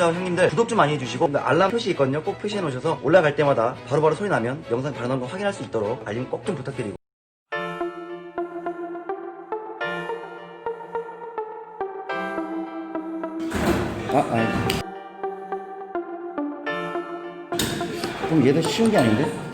구독자 형님들 구독 좀 많이 해주시고 알람 표시 있거든요. 꼭 표시해 놓으셔서 올라갈 때마다 바로 바로 소리 나면 영상 바로 나온 거 확인할 수 있도록 알림 꼭 좀 부탁드리고 아, 아. 그럼 얘도 쉬운 게 아닌데?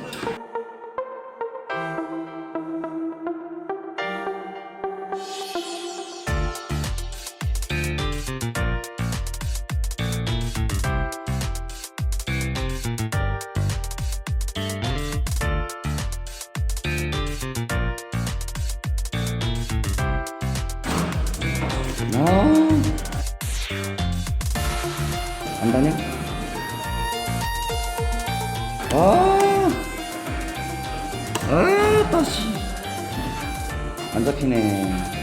안 다녀? 아, 아, 다시. 안 잡히네.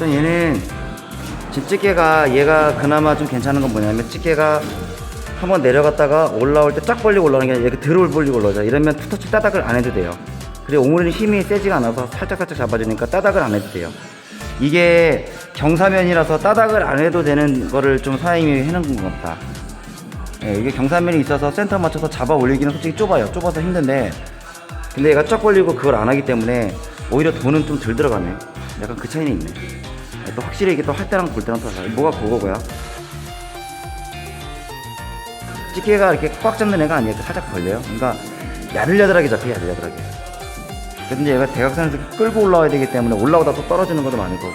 일단 얘는 집집게가 얘가 그나마 좀 괜찮은 건 뭐냐면 집게가 한번 내려갔다가 올라올 때 쫙 벌리고 올라오는 게 아니라 이렇게 들을 벌리고 올라오죠. 이러면 투터치 따닥을 안 해도 돼요. 그리고 오므리는 힘이 세지가 않아서 살짝살짝 잡아주니까 따닥을 안 해도 돼요. 이게 경사면이라서 따닥을 안 해도 되는 거를 좀 사장님이 해놓은 것 같다. 예, 이게 경사면이 있어서 센터 맞춰서 잡아 올리기는 솔직히 좁아요. 좁아서 힘든데. 근데 얘가 쫙 벌리고 그걸 안 하기 때문에 오히려 돈은 좀 덜 들어가네. 약간 그 차이는 있네 또 확실히 이게 또 할 때랑 볼 때랑 또 달라요. 뭐가 그거고요? 찌개가 이렇게 꽉 잡는 애가 아니에요. 살짝 벌려요. 그러니까 야들야들하게 잡혀 야들야들하게. 근데 얘가 대각선에서 끌고 올라와야 되기 때문에 올라오다 또 떨어지는 것도 많을 거고.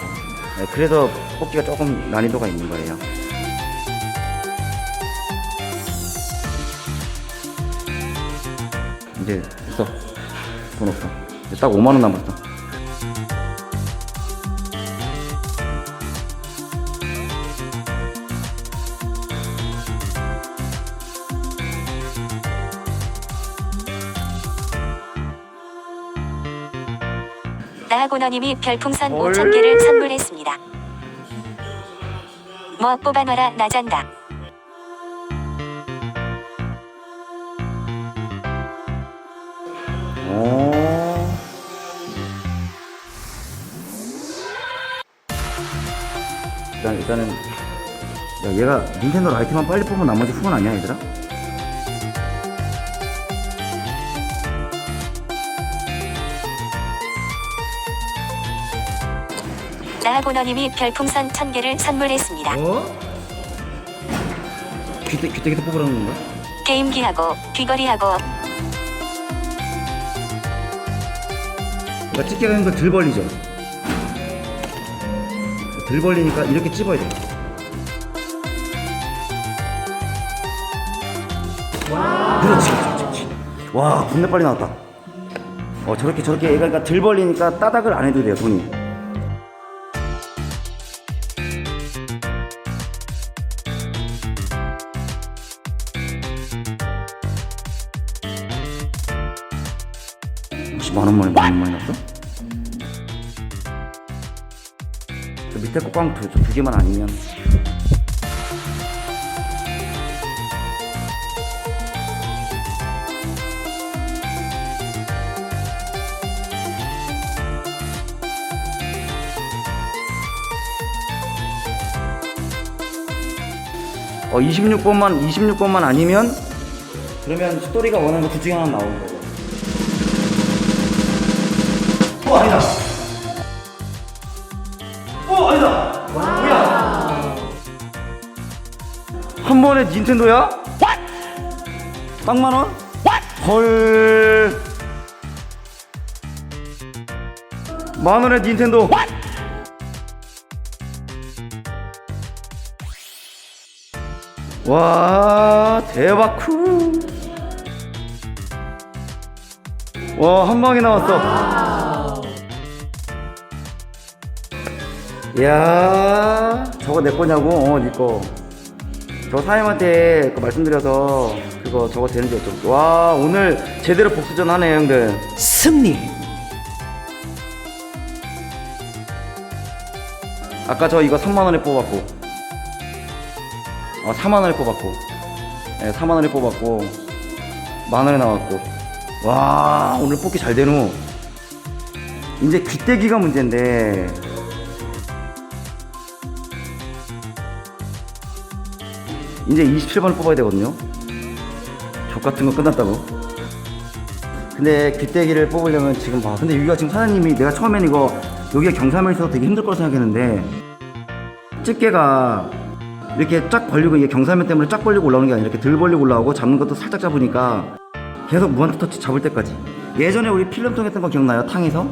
네, 그래서 뽑기가 조금 난이도가 있는 거예요. 이제 됐어. 돈 없어. 이제 딱 5만 원 남았어 나하고너님이 별풍선 헐. 5,000개를 선물했습니다. 뭐 뽑아놔라 나잔다. 오. 일단 일단은 야 얘가 닌텐도 라이트만 빨리 뽑으면 나머지 후원 아니야 얘들아? 나하고너님이 별풍선 1,000개를 선물했습니다. 어? 귀때 귀때기도 뽑으라는 건가? 게임기하고 귀걸이하고 그러니까 집게 가는 거들 벌리죠. 들 벌리니까 이렇게 찝어야 돼. 그렇지, 그렇지. 와, 분내 빨리 나왔다. 어, 저렇게 저렇게 얘가 그러니까 들 벌리니까 따닥을 안 해도 돼요, 돈이. 만 원만에 만 원만에 났어? 저 밑에 거꽝두 두 개만 아니면. 어 26번만 26번만 아니면 그러면 스토리가 원하는 거둘 중에 하나 나오는 거고 어 아니다. 어 아니다. 뭐야? 한 번에 닌텐도야? 빵만 원? 헐. 만 원에 닌텐도. 와 대박 쿠. 와, 한 방에 나왔어. 야, 저거 내 거냐고? 어, 니 거. 저 사장님한테 그 말씀드려서 그거 저거 되는지 여쭤볼게. 와, 오늘 제대로 복수전 하네, 형들. 승리. 아까 저 이거 3만원에 뽑았고 어 4만원에 뽑았고 예 4만원에 뽑았고 만원에 나왔고 와 오늘 뽑기 잘 되노 이제 귀때기가 문제인데 이제 27번을 뽑아야 되거든요. 족 같은 거 끝났다고. 근데 귀때기를 뽑으려면 지금 봐. 근데 여기가 지금 사장님이 내가 처음엔 이거 여기가 경사면에 있어서 되게 힘들 거라 생각했는데 집게가 이렇게 쫙 벌리고 이게 경사면 때문에 쫙 벌리고 올라오는 게 아니라 이렇게 덜 벌리고 올라오고 잡는 것도 살짝 잡으니까 계속 무한 터치 잡을 때까지. 예전에 우리 필름통 했던 거 기억나요? 탕에서?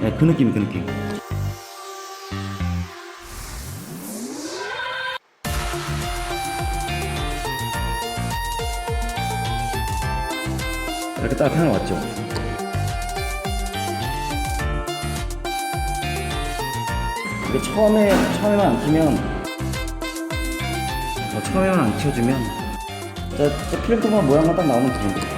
네, 그 느낌 그 느낌 이렇게 딱 왔죠. 이게 처음에 처음에만 안 키면 어, 처음에만 안 키워주면 자, 저 필름통만 모양만 딱 나오면 되는데